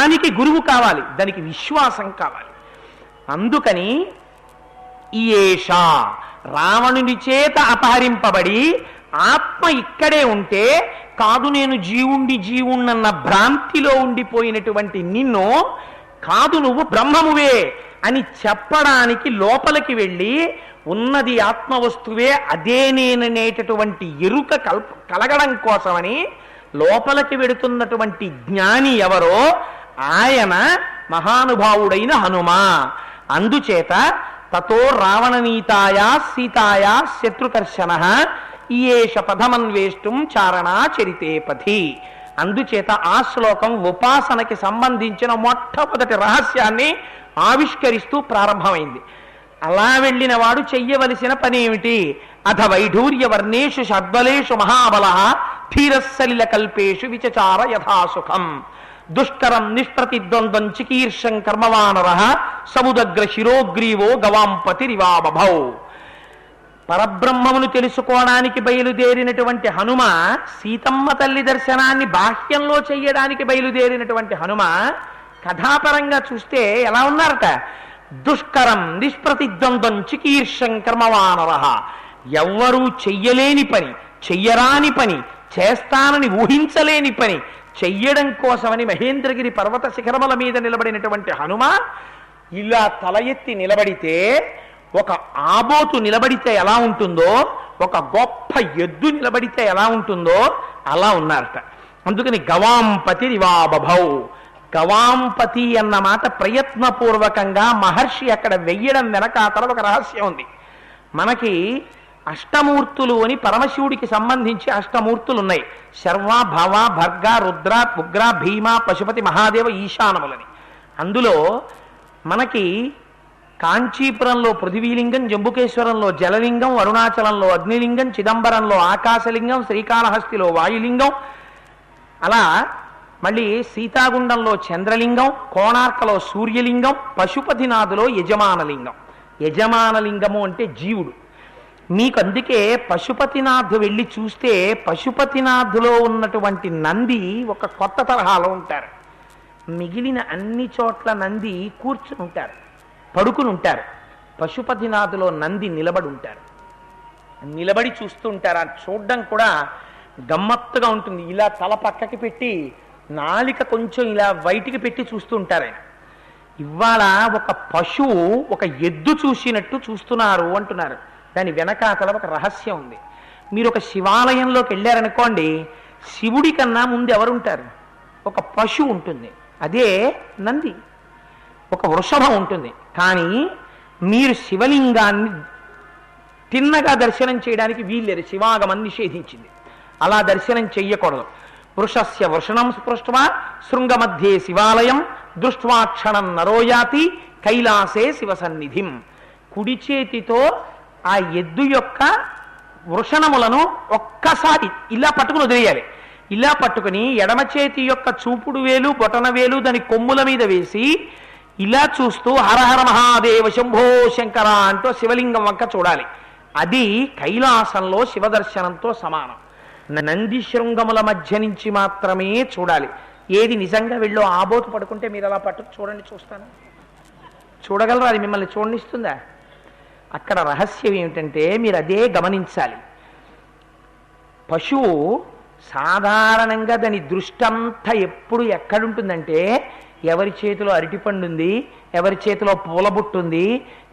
దానికి గురువు కావాలి దానికి విశ్వాసం కావాలి. అందుకని ఈయేష రావణుని చేత అపహరింపబడి ఆత్మ ఇక్కడే ఉంటే కాదు నేను జీవుండి జీవుణ్ణన్న భ్రాంతిలో ఉండిపోయినటువంటి నిన్ను కాదు నువ్వు బ్రహ్మమువే అని చెప్పడానికి లోపలికి వెళ్ళి ఉన్నది ఆత్మవస్తువే అదే నేననేటటువంటి ఎరుక కల్ప కలగడం కోసమని లోపలికి వెడుతున్నటువంటి జ్ఞాని ఎవరో ఆయన మహానుభావుడైన హనుమ. అందుచేత తతో రావణనీతాయా సీతాయా శత్రుకర్షణ ఈయేష పథమన్వేష్టం చారణా చరితే పథి. అందుచేత ఆ శ్లోకం ఉపాసనకి సంబంధించిన మొట్టమొదటి రహస్యాన్ని ఆవిష్కరిస్తూ ప్రారంభమైంది. అలా వెళ్ళిన వాడు చెయ్యవలసిన పనేమిటి? అథ వైఢూర్య వర్ణేషు షడ్బలేషు మహాబల ధీరస్సలిల కల్పేషు విచచార యథాసుఖం. దుష్కరం నిష్ప్రతిద్వంద్వం చికీర్షం కర్మవానర సముదగ్ర శిరోగ్రీవో గవాంపతిరివాబభౌ పరబ్రహ్మమును తెలుసుకోవడానికి బయలుదేరినటువంటి హనుమ సీతమ్మ తల్లి దర్శనాన్ని బాహ్యంలో చెయ్యడానికి బయలుదేరినటువంటి హనుమ కథాపరంగా చూస్తే ఎలా ఉన్నారట? దుష్కరం నిష్ప్రతిద్వంద్వం చికీర్షం కర్మవానర. ఎవ్వరూ చెయ్యలేని పని చెయ్యరాని పని చేస్తానని ఊహించలేని పని చెయ్యడం కోసమని మహేంద్రగిరి పర్వత శిఖరముల మీద నిలబడినటువంటి హనుమ ఇలా తల ఎత్తి నిలబడితే ఒక ఆబోతు నిలబడితే ఎలా ఉంటుందో ఒక గొప్ప ఎద్దు నిలబడితే ఎలా ఉంటుందో అలా ఉన్నారట. అందుకని గవాంపతి రివాబభౌ. గవాంపతి అన్న మాట ప్రయత్నపూర్వకంగా మహర్షి అక్కడ వెయ్యడం వెనక వెనకాతల ఒక రహస్యం ఉంది. మనకి అష్టమూర్తులు అని పరమశివుడికి సంబంధించి అష్టమూర్తులు ఉన్నాయి శర్వ భవ భర్గ రుద్ర ఉగ్ర భీమ పశుపతి మహాదేవ ఈశానములని. అందులో మనకి కాంచీపురంలో పృథివీలింగం జంబుకేశ్వరంలో జలలింగం అరుణాచలంలో అగ్నిలింగం చిదంబరంలో ఆకాశలింగం శ్రీకాళహస్తిలో వాయులింగం అలా మళ్ళీ సీతాగుండంలో చంద్రలింగం కోణార్కలో సూర్యలింగం పశుపతినాథులో యజమానలింగం. యజమానలింగము అంటే జీవుడు. మీకు అందుకే పశుపతినాథ్ వెళ్ళి చూస్తే పశుపతినాథ్లో ఉన్నటువంటి నంది ఒక కొత్త తరహాలో ఉంటారు. మిగిలిన అన్ని చోట్ల నంది కూర్చుని ఉంటారు పడుకుని ఉంటారు. పశుపతినాథులో నంది నిలబడి ఉంటారు. నిలబడి చూస్తూ ఉంటారు. ఆ చూడడం కూడా గమ్మత్తుగా ఉంటుంది. ఇలా తల పక్కకి పెట్టి నాలిక కొంచెం ఇలా బయటికి పెట్టి చూస్తూ ఉంటారు ఆయన. ఇవాళ ఒక పశువు ఒక ఎద్దు చూసినట్టు చూస్తున్నారు అంటున్నారు. దాని వెనకాతల ఒక రహస్యం ఉంది. మీరు ఒక శివాలయంలోకి వెళ్ళారనుకోండి శివుడి కన్నా ముందు ఎవరుంటారు? ఒక పశు ఉంటుంది. అదే నంది. ఒక వృషభం ఉంటుంది. కానీ మీరు శివలింగాన్ని తిన్నగా దర్శనం చేయడానికి వీల్లేదు. శివాగమం నిషేధించింది. అలా దర్శనం చెయ్యకూడదు. వృషస్య వృషణం స్పృష్వా శృంగమధ్యే శివాలయం దృష్ట్వాక్షణం నరోయాతి కైలాసే శివ సన్నిధిం కుడి చేతితో ఆ ఎద్దు యొక్క వృషణములను ఒక్కసారి ఇలా పట్టుకుని వదిలేయాలి. ఇలా పట్టుకుని ఎడమ చేతి యొక్క చూపుడు వేలు బొటన వేలు దాని కొమ్ముల మీద వేసి ఇలా చూస్తూ హరహర మహాదేవ శంభో శంకర అంటూ శివలింగం వంక చూడాలి. అది కైలాసంలో శివదర్శనంతో సమానం. నంది శృంగముల మధ్య నుంచి మాత్రమే చూడాలి. ఏది నిజంగా వెళ్ళో ఆబోతు పడుకుంటే మీరు అలా పట్టుకు చూడండి చూస్తాను. చూడగలరా? అది మిమ్మల్ని చూడనిస్తుందా? అక్కడ రహస్యం ఏమిటంటే మీరు అదే గమనించాలి. పశువు సాధారణంగా దాని దృష్టంతా ఎప్పుడు ఎక్కడుంటుందంటే ఎవరి చేతిలో అరటిపండు ఉంది ఎవరి చేతిలో పూలబుట్టు ఉంది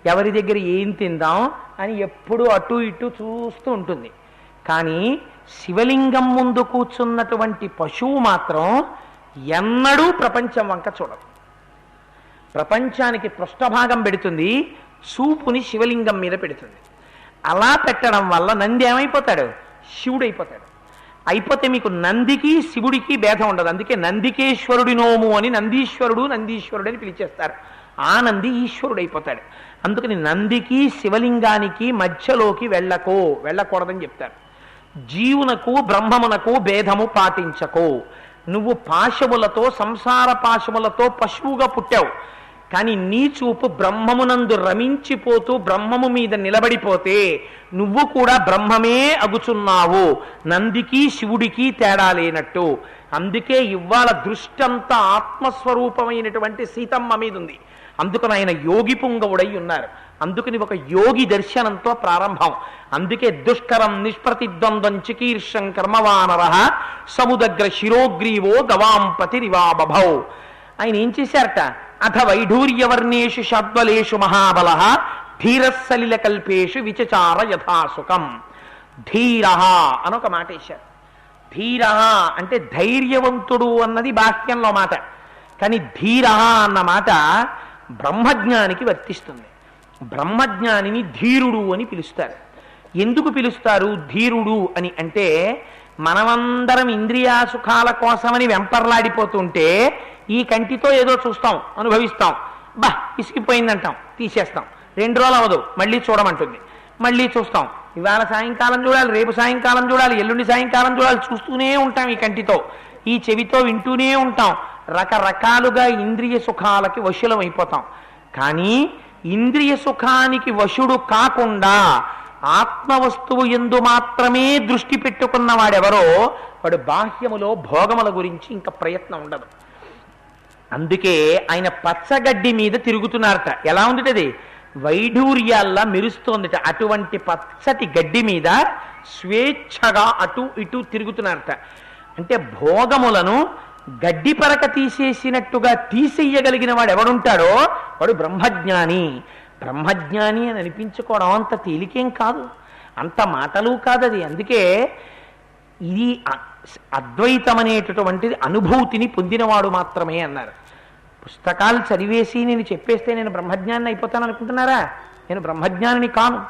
ఎవరి దగ్గర ఏం తిందాం అని ఎప్పుడు అటు ఇటు చూస్తూ ఉంటుంది. కానీ శివలింగం ముందు కూర్చున్నటువంటి పశువు మాత్రం ఎన్నడూ ప్రపంచం వంక చూడదు. ప్రపంచానికి పృష్ఠభాగం పెడుతుంది సూపుని శివలింగం మీద పెడుతుంది. అలా పెట్టడం వల్ల నంది ఏమైపోతాడు? శివుడు అయిపోతాడు అయిపోతే మీకు నందికి శివుడికి భేదం ఉండదు. అందుకే నందికేశ్వరుడి నోము అని నందీశ్వరుడు నందీశ్వరుడు అని పిలిచేస్తారు. ఆ నంది ఈశ్వరుడు అయిపోతాడు అందుకని నందికి శివలింగానికి మధ్యలోకి వెళ్ళకో వెళ్ళకూడదని చెప్తారు. జీవునకు బ్రహ్మమునకు భేదము పాటించకో. నువ్వు పాశములతో సంసార పాశములతో పశువుగా పుట్టావు. కానీ నీ చూపు బ్రహ్మమునందు రమించిపోతూ బ్రహ్మము మీద నిలబడిపోతే నువ్వు కూడా బ్రహ్మమే అగుచున్నావు. నందికి శివుడికి తేడా లేనట్టు. అందుకే ఇవాళ దృష్టంతా ఆత్మస్వరూపమైనటువంటి సీతమ్మ మీద ఉంది. అందుకని ఆయన యోగి పుంగవుడై ఉన్నారు. అందుకని ఒక యోగి దర్శనంతో ప్రారంభం. అందుకే దుష్కరం నిష్ప్రతిద్వంద్వం చికీర్షం కర్మవానర సముదగ్ర శిరోగ్రీవో గవాంపతిరివాబభౌ ఆయన ఏం చేశారట? అథ వైఢూర్యవర్ణేషు షద్వలేషు మహాబల ధీరస్సలిల కల్పేషు విచచార యథాసుఖం ధీర అని ఒక మాట వేశారు. ధీర అంటే ధైర్యవంతుడు అన్నది బాహ్యంలో మాట. కానీ ధీర అన్న మాట బ్రహ్మజ్ఞానికి వర్తిస్తుంది. బ్రహ్మజ్ఞానిని ధీరుడు అని పిలుస్తారు. ఎందుకు పిలుస్తారు? ధీరుడు అని అంటే మనమందరం ఇంద్రియా సుఖాల కోసమని వెంపర్లాడిపోతుంటే ఈ కంటితో ఏదో చూస్తాం అనుభవిస్తాం. బా ఇసిగిపోయిందంటాం తీసేస్తాం. రెండు రోజులు అవ్వదు మళ్ళీ చూడమంటుంది. మళ్ళీ చూస్తాం. ఇవాళ సాయంకాలం చూడాలి రేపు సాయంకాలం చూడాలి ఎల్లుండి సాయంకాలం చూడాలి చూస్తూనే ఉంటాం ఈ కంటితో. ఈ చెవితో వింటూనే ఉంటాం. రకరకాలుగా ఇంద్రియ సుఖాలకి వశులం అయిపోతాం. కానీ ఇంద్రియ సుఖానికి వశుడు కాకుండా ఆత్మవస్తువు ఎందు మాత్రమే దృష్టి పెట్టుకున్న వాడెవరో వాడు బాహ్యములో భోగముల గురించి ఇంకా ప్రయత్నం ఉండదు. అందుకే ఆయన పచ్చగడ్డి మీద తిరుగుతున్నారట. ఎలా ఉందిట అది వైఢూర్యాల్లా మెరుస్తోందిట. అటువంటి పచ్చటి గడ్డి మీద స్వేచ్ఛగా అటు ఇటు తిరుగుతున్నారట. అంటే భోగములను గడ్డి పరక తీసేసినట్టుగా తీసేయగలిగిన వాడు ఎవడుంటాడో వాడు బ్రహ్మజ్ఞాని. బ్రహ్మజ్ఞాని అని అనిపించుకోవడం అంత తేలికేం కాదు. అంత మాటలు కాదది. అందుకే ఇది అద్వైతం అనేటటువంటిది అనుభూతిని పొందినవాడు మాత్రమే అన్నారు. పుస్తకాలు చదివేసి నేను చెప్పేస్తే నేను బ్రహ్మజ్ఞాని అయిపోతాను అనుకుంటున్నారా? నేను బ్రహ్మజ్ఞానిని కాను.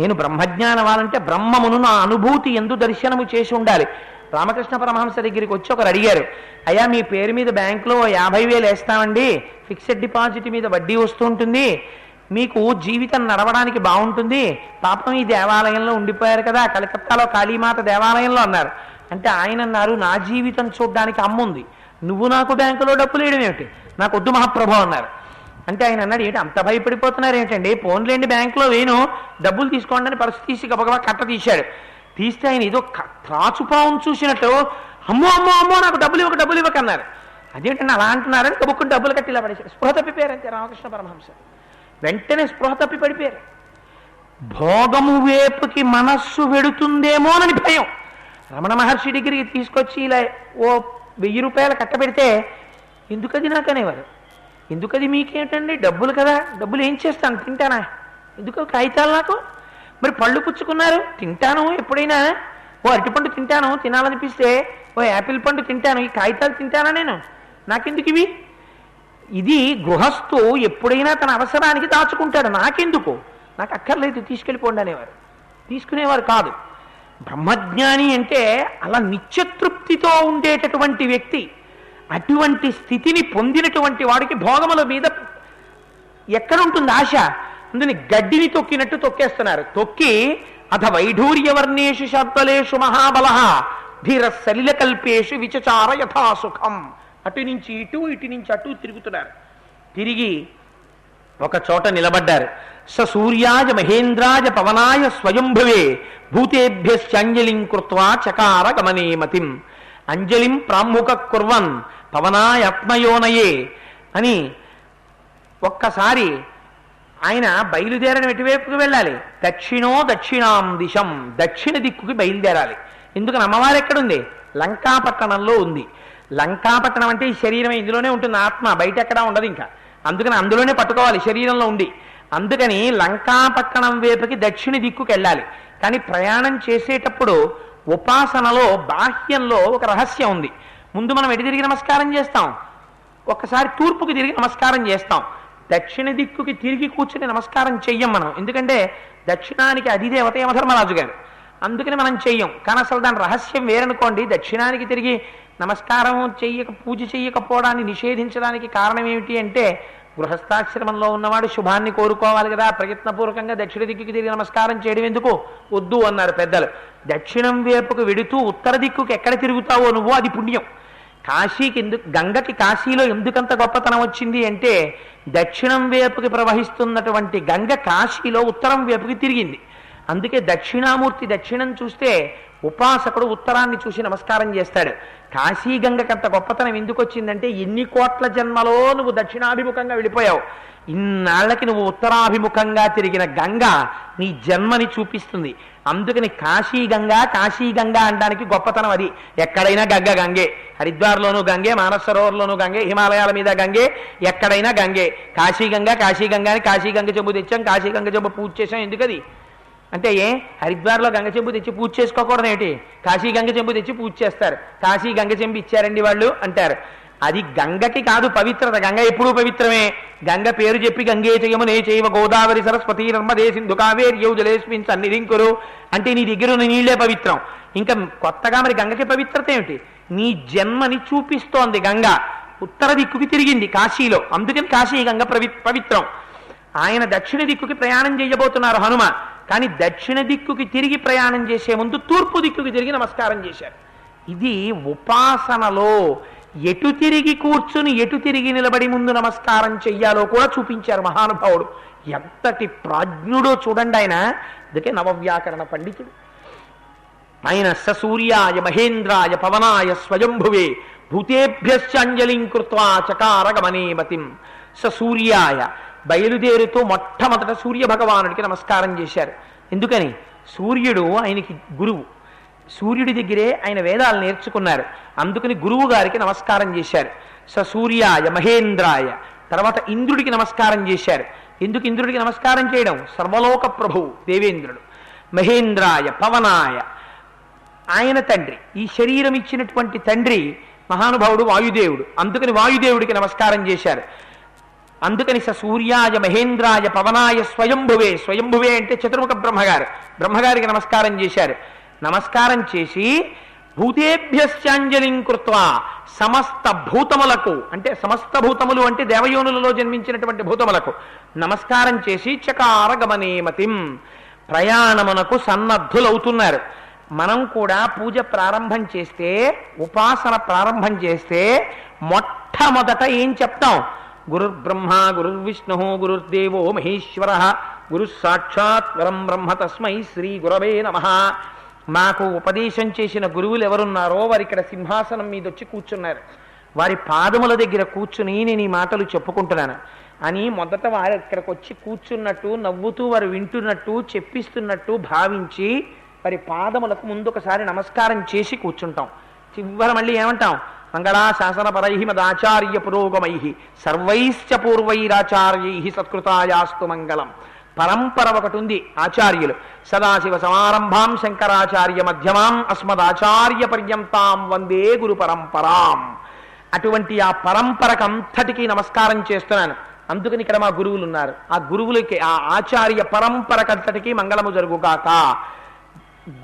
నేను బ్రహ్మజ్ఞానం అవ్వాలంటే బ్రహ్మమును నా అనుభూతి ఎందు దర్శనము చేసి ఉండాలి. రామకృష్ణ పరమహంస దగ్గరికి వచ్చి ఒకరు అడిగారు అయ్యా మీ పేరు మీద బ్యాంకులో యాభై వేలు వేస్తామండి. ఫిక్స్డ్ డిపాజిట్ మీద వడ్డీ వస్తూ ఉంటుంది. మీకు జీవితం నడవడానికి బాగుంటుంది. పాపం ఈ దేవాలయంలో ఉండిపోయారు కదా కలకత్తాలో కాళీమాత దేవాలయంలో అన్నారు. అంటే ఆయన అన్నారు నా జీవితం చూడడానికి అమ్ముంది. నువ్వు నాకు బ్యాంకులో డబ్బులు వేయడం ఏమిటి? నాకు వద్దు మహాప్రభు అన్నారు. అంటే ఆయన అన్నాడు ఏంటి అంత భయపడిపోతున్నారు ఏంటండి? ఫోన్లేండి బ్యాంకులో వేను డబ్బులు తీసుకోండి అని పరిస్థితి తీసి గబగబా కట్ట తీశాడు. తీస్తే ఆయన ఏదో త్రాచుపావును చూసినట్టు అమ్మో అమ్మో అమ్మో నాకు డబ్బులు ఇవ్వక డబ్బులు ఇవ్వక అన్నారు. అదేంటండి అలా అంటున్నారని కబుక్కుని డబ్బులు కట్టి ఇలా పడేశారు. స్పృహ తప్పిపోయారు అంతే రామకృష్ణ పరమహంస. వెంటనే స్పృహ తప్పి పడిపోయారు. భోగము వేపుకి మనస్సు వెడుతుందేమోనని భయం. రమణ మహర్షి దగ్గరికి తీసుకొచ్చి ఇలా ఓ వెయ్యి రూపాయలు కట్టబెడితే ఎందుకది నాకు అనేవారు. ఎందుకది మీకేంటండి? డబ్బులు కదా. డబ్బులు ఏం చేస్తాను? తింటానా? ఎందుకు కాగితాలు నాకు? మరి పళ్ళు పుచ్చుకున్నారు? తింటాను ఎప్పుడైనా? ఓ అరటిపండు తింటాను తినాలనిపిస్తే ఓ యాపిల్ పండు తింటాను ఈ కాగితాలు తింటానా నేను? నాకెందుకు ఇవి? ఇది గృహస్థు ఎప్పుడైనా తన అవసరానికి దాచుకుంటాడు. నాకెందుకు? నాకు అక్కర్లేదు తీసుకెళ్ళిపోండి అనేవారు. తీసుకునేవారు కాదు. బ్రహ్మజ్ఞాని అంటే అలా నిత్యతృప్తితో ఉండేటటువంటి వ్యక్తి అటువంటి స్థితిని పొందినటువంటి వాడికి భోగముల మీద ఎక్కడుంటుంది ఆశ? అందుని గడ్డిని తొక్కినట్టు తొక్కేస్తున్నారు. తొక్కి అథ వైఢూర్యవర్ణేషు శబ్దలేషు మహాబల ధీర సలిల కల్పేషు విచచార యథాసుఖం. అటు నుంచి ఇటు ఇటు నుంచి అటు తిరుగుతున్నారు. తిరిగి ఒక చోట నిలబడ్డారు. స సూర్యాజ మహేంద్రాజ పవనాయ స్వయంభవే భూతేభ్యశ్చంజలిం కృత్వా చకార గమనేమతిం. అంజలిం ప్రాముఖ కుర్వన్ పవనాయత్మయోనయే అని ఒక్కసారి ఆయన బయలుదేరడం ఎటువైపుకు వెళ్ళాలి? దక్షిణో దక్షిణాం దిశం దక్షిణ దిక్కుకి బయలుదేరాలి. ఎందుకని అమ్మవారు ఎక్కడుంది? లంకాపట్టణంలో ఉంది. లంకాపట్టణం అంటే ఈ శరీరం ఇందులోనే ఉంటుంది ఆత్మ బయట ఎక్కడా ఉండదు ఇంకా. అందుకని అందులోనే పట్టుకోవాలి శరీరంలో ఉండి. అందుకని లంకాపట్టణం వైపుకి దక్షిణ దిక్కుకి వెళ్ళాలి కానీ ప్రయాణం చేసేటప్పుడు ఉపాసనలో బాహ్యంలో ఒక రహస్యం ఉంది. ముందు మనం ఎటు తిరిగి నమస్కారం చేస్తాం? ఒక్కసారి తూర్పుకి తిరిగి నమస్కారం చేస్తాం. దక్షిణ దిక్కుకి తిరిగి కూర్చుని నమస్కారం చెయ్యం మనం. ఎందుకంటే దక్షిణానికి అధిదేవత యమధర్మరాజు గారు. అందుకని మనం చెయ్యం. కానీ అసలు దాని రహస్యం వేరనుకోండి. దక్షిణానికి తిరిగి నమస్కారం చెయ్యక పూజ చెయ్యకపోవడాన్ని నిషేధించడానికి కారణం ఏమిటి అంటే గృహస్థాశ్రమంలో ఉన్నవాడు శుభాన్ని కోరుకోవాలి కదా ప్రయత్నపూర్వకంగా దక్షిణ దిక్కుకి తిరిగి నమస్కారం చేయడం ఎందుకు? వద్దు అన్నారు పెద్దలు. దక్షిణం వైపుకు వెడుతూ ఉత్తర దిక్కుకి ఎక్కడ తిరుగుతావో నువ్వు అది పుణ్యం. కాశీకి ఎందుకు గంగకి కాశీలో ఎందుకంత గొప్పతనం వచ్చింది అంటే దక్షిణం వైపుకి ప్రవహిస్తున్నటువంటి గంగ కాశీలో ఉత్తరం వైపుకి తిరిగింది. అందుకే దక్షిణామూర్తి దక్షిణం చూస్తే ఉపాసకుడు ఉత్తరాన్ని చూసి నమస్కారం చేస్తాడు. కాశీగంగకంత గొప్పతనం ఎందుకు వచ్చిందంటే ఎన్ని కోట్ల జన్మలో నువ్వు దక్షిణాభిముఖంగా వెళ్ళిపోయావు. ఇన్నాళ్ళకి నువ్వు ఉత్తరాభిముఖంగా తిరిగిన గంగ నీ జన్మని చూపిస్తుంది. అందుకని కాశీ గంగా అనడానికి గొప్పతనం అది. ఎక్కడైనా గంగ గంగే. హరిద్వార్లోనూ గంగే మానసరోవర్లోనూ గంగే హిమాలయాల మీద గంగే ఎక్కడైనా గంగే. కాశీ గంగా కాశీ అని కాశీ గంగ చెంబు తెచ్చాం కాశీ గంగ చెంబు పూజ చేసాం ఎందుకది? అంటే ఏ? హరిద్వార్లో గంగ చెంబు తెచ్చి పూజ చేసుకోకూడదు ఏంటి? కాశీ గంగ చెంబు తెచ్చి పూజ చేస్తారు. కాశీ గంగ చెంబు ఇచ్చారండి వాళ్ళు అంటారు. అది గంగకి కాదు పవిత్రత. గంగ ఎప్పుడూ పవిత్రమే. గంగ పేరు చెప్పి గంగే చేయము నే చేయవ గోదావరి సరస్వతి నర్మదే సింధు కావేరి అన్ని రింకులు అంటే నీ దగ్గర ఉన్న నీళ్ళే పవిత్రం. ఇంకా కొత్తగా మరి గంగకి పవిత్రత ఏమిటి? నీ జన్మని చూపిస్తోంది గంగ. ఉత్తర దిక్కుకి తిరిగింది కాశీలో. అందుకని కాశీ గంగ పవి పవిత్రం. ఆయన దక్షిణ దిక్కుకి ప్రయాణం చేయబోతున్నారు హనుమ కానీ దక్షిణ దిక్కుకి తిరిగి ప్రయాణం చేసే ముందు తూర్పు దిక్కుకి తిరిగి నమస్కారం చేశారు. ఇది ఉపాసనలో ఎటు తిరిగి కూర్చుని ఎటు తిరిగి నిలబడి ముందు నమస్కారం చెయ్యాలో కూడా చూపించారు మహానుభావుడు. ఎంతటి ప్రాజ్ఞుడో చూడండి ఆయన. అందుకే నవవ్యాకరణ పండితుడు. ఆయన ససూర్యాయ మహేంద్రాయ పవనాయ స్వయంభువే భూతేభ్యశ్చాంజలిం కృత్వా చకార గమనే మతిం ససూర్యాయ బయలుదేరుతూ మొట్టమొదట సూర్య భగవానుడికి నమస్కారం చేశారు. ఎందుకని? సూర్యుడు ఆయనకి గురువు. సూర్యుడి దగ్గరే ఆయన వేదాలు నేర్చుకున్నారు. అందుకని గురువు గారికి నమస్కారం చేశారు. స సూర్యాయ మహేంద్రాయ. తర్వాత ఇంద్రుడికి నమస్కారం చేశారు. ఎందుకు ఇంద్రుడికి నమస్కారం చేయడం? సర్వలోక ప్రభువు దేవేంద్రుడు. మహేంద్రాయ పవనాయ. ఆయన తండ్రి. ఈ శరీరం ఇచ్చినటువంటి తండ్రి మహానుభావుడు వాయుదేవుడు. అందుకని వాయుదేవుడికి నమస్కారం చేశారు. అందుకని స సూర్యాయ మహేంద్రాయ పవనాయ స్వయంభువే స్వయంభువే అంటే చతుర్ముఖ బ్రహ్మగారు. బ్రహ్మగారికి నమస్కారం చేశారు. నమస్కారం చేసి భూతేభ్యశ్చాంజలిం కృత్వా సమస్త భూతములకు అంటే సమస్త భూతములు అంటే దేవయోనులలో జన్మించినటువంటి భూతములకు నమస్కారం చేసి చకార గమనేమతిం ప్రయాణమునకు సన్నద్ధులవుతున్నారు. మనం కూడా పూజ ప్రారంభం చేస్తే ఉపాసన ప్రారంభం చేస్తే మొట్టమొదట ఏం చెప్తాం? గురుర్బ్రహ్మ గురుర్విష్ణు గురుర్దేవో మహేశ్వర. గురు సాక్షాత్ వరం బ్రహ్మ తస్మై శ్రీ గురవే నమ. మాకు ఉపదేశం చేసిన గురువులు ఎవరున్నారో వారు ఇక్కడ సింహాసనం మీద వచ్చి కూర్చున్నారు. వారి పాదముల దగ్గర కూర్చుని నేను ఈ మాటలు చెప్పుకుంటున్నాను. అని మొదట వారు ఇక్కడికి వచ్చి కూర్చున్నట్టు నవ్వుతూ వారు వింటున్నట్టు చెప్పిస్తున్నట్టు భావించి వారి పాదములకు ముందు ఒకసారి నమస్కారం చేసి కూర్చుంటాం. చివరి మళ్ళీ ఏమంటాం? మంగళా శాసన మదాచార్య పురోగమై సర్వైశ్చ పూర్వైరాచార్యై సత్కృతాయాస్తు మంగళం పరంపర ఒకటి ఉంది ఆచార్యులు సదాశివ సమారంభాం శంకరాచార్య మధ్యమాం అస్మదాచార్య పర్యంతాం వందే గురు పరంపరాం అటువంటి ఆ పరంపరకంతటికీ నమస్కారం చేస్తున్నాను. అందుకని ఇక్కడ మా గురువులు ఉన్నారు ఆ గురువులకి ఆ ఆచార్య పరంపరకంతటికీ మంగళము జరుగుగాక.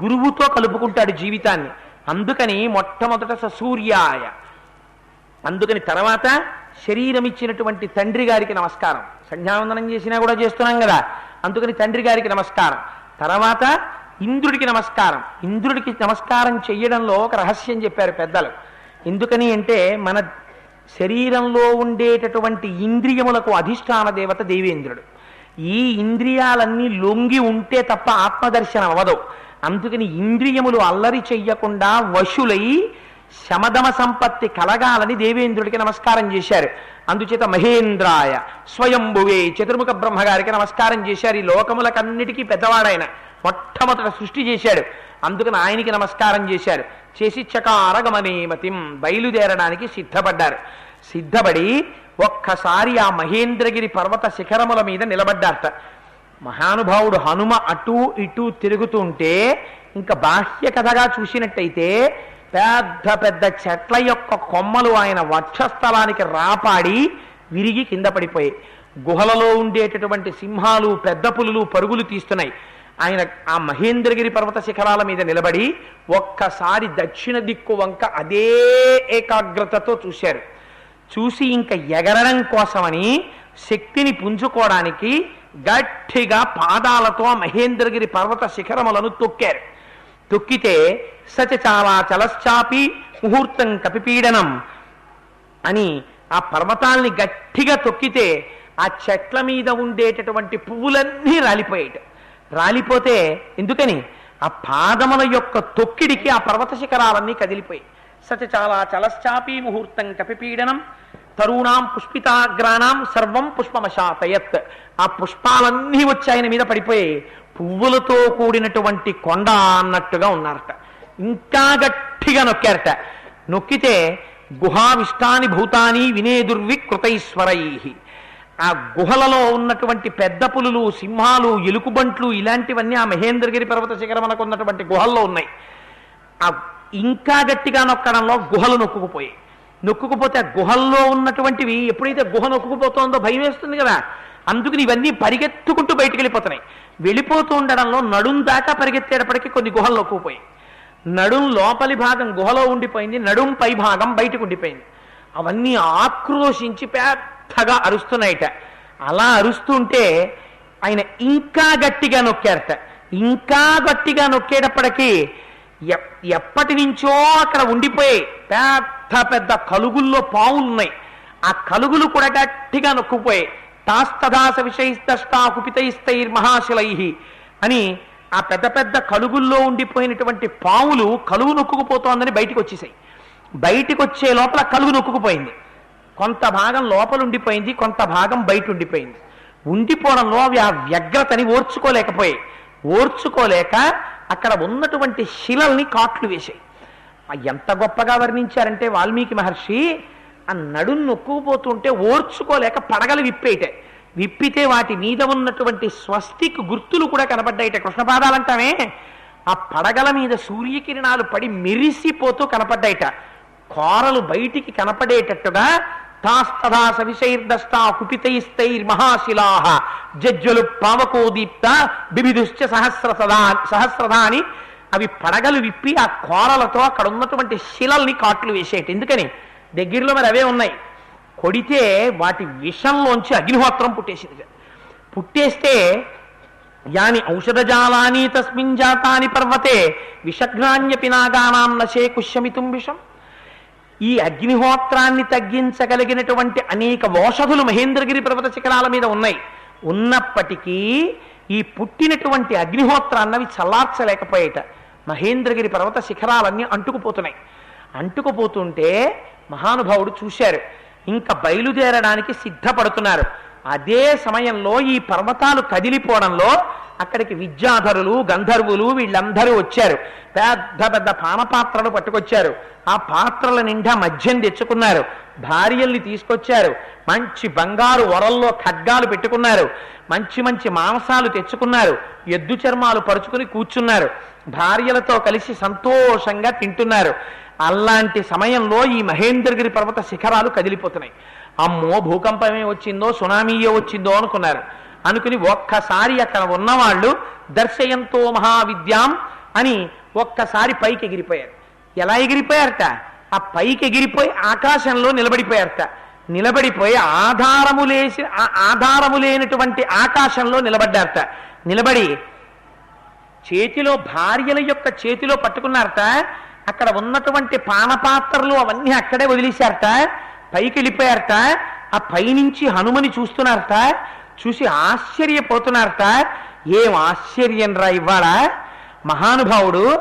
గురువుతో కలుపుకుంటాడు జీవితాన్ని. అందుకని మొట్టమొదట సూర్యాయ అందుకని తర్వాత శరీరం ఇచ్చినటువంటి తండ్రి గారికి నమస్కారం. సంధ్యావందనం చేసినా కూడా చేస్తున్నాం కదా. అందుకని తండ్రి గారికి నమస్కారం. తర్వాత ఇంద్రుడికి నమస్కారం. ఇంద్రుడికి నమస్కారం చెయ్యడంలో ఒక రహస్యం చెప్పారు పెద్దలు. ఎందుకని అంటే మన శరీరంలో ఉండేటటువంటి ఇంద్రియములకు అధిష్టాన దేవత దేవేంద్రుడు. ఈ ఇంద్రియాలన్నీ లొంగి ఉంటే తప్ప ఆత్మదర్శనం అవ్వదు అందుకని ఇంద్రియములు అల్లరి చెయ్యకుండా వశులై శమదమ సంపత్తి కలగాలని దేవేంద్రుడికి నమస్కారం చేశారు. అందుచేత మహేంద్రాయ స్వయంభువే చతుర్ముఖ బ్రహ్మగారికి నమస్కారం చేశారు. ఈ లోకములకన్నిటికీ పెద్దవాడైన మొట్టమొదట సృష్టి చేశాడు. అందుకని ఆయనకి నమస్కారం చేశారు. చేసి చకార గమనేమతిం బయలుదేరడానికి సిద్ధపడ్డారు. సిద్ధపడి ఒక్కసారి ఆ మహేంద్రగిరి పర్వత శిఖరముల మీద నిలబడ్డారట. మహానుభావుడు హనుమ అటు ఇటు తిరుగుతుంటే ఇంకా బాహ్య కథగా చూసినట్టయితే పెద్ద పెద్ద చెట్ల యొక్క కొమ్మలు ఆయన వక్షస్థలానికి రాపాడి విరిగి కింద పడిపోయాయి. గుహలలో ఉండేటటువంటి సింహాలు పెద్ద పులులు పరుగులు తీస్తున్నాయి. ఆయన ఆ మహేంద్రగిరి పర్వత శిఖరాల మీద నిలబడి ఒక్కసారి దక్షిణ దిక్కు వంక అదే ఏకాగ్రతతో చూశారు. చూసి ఇంకా ఎగరడం కోసమని శక్తిని పుంజుకోవడానికి గట్టిగా పాదాలతో మహేంద్రగిరి పర్వత శిఖరములను తొక్కారు. తొక్కితే సచ చాలా చలశ్చాపి ముహూర్తం కపిపీడనం అని ఆ పర్వతాల్ని గట్టిగా తొక్కితే ఆ చెట్ల మీద ఉండేటటువంటి పువ్వులన్నీ రాలిపోయాయి రాలిపోతే ఎందుకని? ఆ పాదముల యొక్క తొక్కిడికి ఆ పర్వత శిఖరాలన్నీ కదిలిపోయి. సచ చాలా చలశ్చాపి ముహూర్తం కపిపీడనం తరుణాం పుష్పితాగ్రాణం సర్వం పుష్పమశాతయత్. ఆ పుష్పాలన్నీ వచ్చి ఆయన మీద పడిపోయి పువ్వులతో కూడినటువంటి కొండ అన్నట్టుగా ఉన్నారట. ఇంకా గట్టిగా నొక్కారట. నొక్కితే గుహావిష్టాని భూతాని వినేదుర్వికృతైశ్వరై ఆ గుహలలో ఉన్నటువంటి పెద్ద పులులు సింహాలు ఎలుకుబంట్లు ఇలాంటివన్నీ ఆ మహేంద్రగిరి పర్వత శిఖరమునకు ఉన్నటువంటి గుహల్లో ఉన్నాయి. ఆ ఇంకా గట్టిగా నొక్కడంలో గుహలు నొక్కుకుపోయాయి. నొక్కుకుపోతే ఆ గుహల్లో ఉన్నటువంటివి ఎప్పుడైతే గుహ నొక్కుకుపోతుందో భయం వేస్తుంది కదా. అందుకని ఇవన్నీ పరిగెత్తుకుంటూ బయటికి వెళ్ళిపోతున్నాయి. వెళ్ళిపోతూ ఉండడంలో నడుం దాకా పరిగెత్తేటప్పటికి కొన్ని గుహలు నొక్కుపోయాయి. నడుం లోపలి భాగం గుహలో ఉండిపోయింది నడుం పై భాగం బయటకు ఉండిపోయింది. అవన్నీ ఆక్రోశించి పెద్దగా అరుస్తున్నాయిట. అలా అరుస్తుంటే ఆయన ఇంకా గట్టిగా నొక్కారట. ఇంకా గట్టిగా నొక్కేటప్పటికీ ఎప్పటి నుంచో అక్కడ ఉండిపోయి పెద్ద పెద్ద కలుగుల్లో పావులు ఉన్నాయి ఆ కలుగులు కూడా గట్టిగా నొక్కుపోయాయి. తాస్తదాస విషయిస్తాకుపితైస్తై మహాశిలై అని ఆ పెద్ద పెద్ద కలుగుల్లో ఉండిపోయినటువంటి పావులు కలుగు నొక్కుకుపోతోందని బయటికి వచ్చేసాయి బయటికి వచ్చే లోపల కలుగు నొక్కుకుపోయింది. కొంత భాగం లోపల ఉండిపోయింది కొంత భాగం బయట ఉండిపోయింది ఉండిపోవడంలో అవి ఆ వ్యగ్రతని ఓర్చుకోలేకపోయాయి. ఓర్చుకోలేక అక్కడ ఉన్నటువంటి శిలల్ని కాట్లు వేశాయి. ఎంత గొప్పగా వర్ణించారంటే వాల్మీకి మహర్షి ఆ నడుం నొక్కుపోతుంటే ఓర్చుకోలేక పడగలు విప్పేయట విప్పితే వాటి మీద ఉన్నటువంటి స్వస్తిక్ గుర్తులు కూడా కనపడ్డాయిట. కృష్ణపాదాలంటామే ఆ పడగల మీద సూర్యకిరణాలు పడి మెరిసిపోతూ కనపడ్డాయిట. కోరలు బయటికి కనపడేటట్టుగా తాస్తదాస విషైర్దష్టా కుపితైస్తైర్ మహాశిలాహ జజ్జలు పావకోదీప్త బిబిదుశ్చ సహస్ర సహస్రదాని. అవి పడగలు విప్పి ఆ కోరలతో అక్కడ ఉన్నటువంటి శిలల్ని కాట్లు వేసేటి. ఎందుకని? దగ్గరలో మరి అవే ఉన్నాయి. కొడితే వాటి విషంలోంచి అగ్నిహోత్రం పుట్టేసింది. పుట్టేస్తే యాని ఔషధజాలాని తస్మిన్ జాతాని పర్వతే విషఘ్నాన్యపి నాగానాం నశే కుష్యమితుం విషం. ఈ అగ్నిహోత్రాన్ని తగ్గించగలిగినటువంటి అనేక ఓషధులు మహేంద్రగిరి పర్వత శిఖరాల మీద ఉన్నాయి. ఉన్నప్పటికీ ఈ పుట్టినటువంటి అగ్నిహోత్రాన్ని అవి చల్లార్చలేకపోయేట. మహేంద్రగిరి పర్వత శిఖరాలన్నీ అంటుకుపోతున్నాయి. అంటుకుపోతుంటే మహానుభావుడు చూశారు. ఇంకా బయలుదేరడానికి సిద్ధపడుతున్నారు. అదే సమయంలో ఈ పర్వతాలు కదిలిపోవడంలో అక్కడికి విద్యాధరులు గంధర్వులు వీళ్ళందరూ వచ్చారు. పెద్ద పెద్ద పానపాత్రలు పట్టుకొచ్చారు. ఆ పాత్రల నిండా మద్యం తెచ్చుకున్నారు. భార్యల్ని తీసుకొచ్చారు. మంచి బంగారు వరల్లో ఖడ్గాలు పెట్టుకున్నారు. మంచి మంచి మాంసాలు తెచ్చుకున్నారు. ఎద్దు చర్మాలు పరుచుకుని కూర్చున్నారు. భార్యలతో కలిసి సంతోషంగా తింటున్నారు. అలాంటి సమయంలో ఈ మహేంద్రగిరి పర్వత శిఖరాలు కదిలిపోతున్నాయి. అమ్మో భూకంపమే వచ్చిందో సునామీయే వచ్చిందో అనుకున్నారు. అనుకుని ఒక్కసారి అక్కడ ఉన్నవాళ్ళు దర్శయంతో మహావిద్యాం అని ఒక్కసారి పైకి ఎగిరిపోయారు. ఎలా ఎగిరిపోయారట? ఆ పైకి ఎగిరిపోయి ఆకాశంలో నిలబడిపోయారట. నిలబడిపోయి ఆధారము లేసి ఆధారము లేనటువంటి ఆకాశంలో నిలబడ్డారట. నిలబడి చేతిలో భార్యల యొక్క చేతిలో పట్టుకున్నారట. అక్కడ ఉన్నటువంటి పానపాత్రలు అవన్నీ అక్కడే వదిలేశారట. పైకి వెళ్ళిపోయారట ఆ పైనుంచి హనుమని చూస్తున్నారట చూసి ఆశ్చర్యపోతున్నారట ఏం ఆశ్చర్యం రా ఇవాళ మహానుభావుడు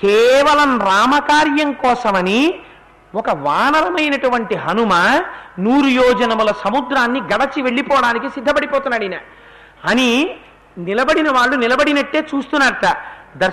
కేవలం రామకార్యం కోసమని ఒక వానరమైనటువంటి హనుమ నూరు యోజనముల సముద్రాన్ని గడచి వెళ్ళిపోవడానికి సిద్ధపడిపోతున్నాడు ఈయన. అని నిలబడిన వాళ్ళు నిలబడినట్టే చూస్తున్నారట.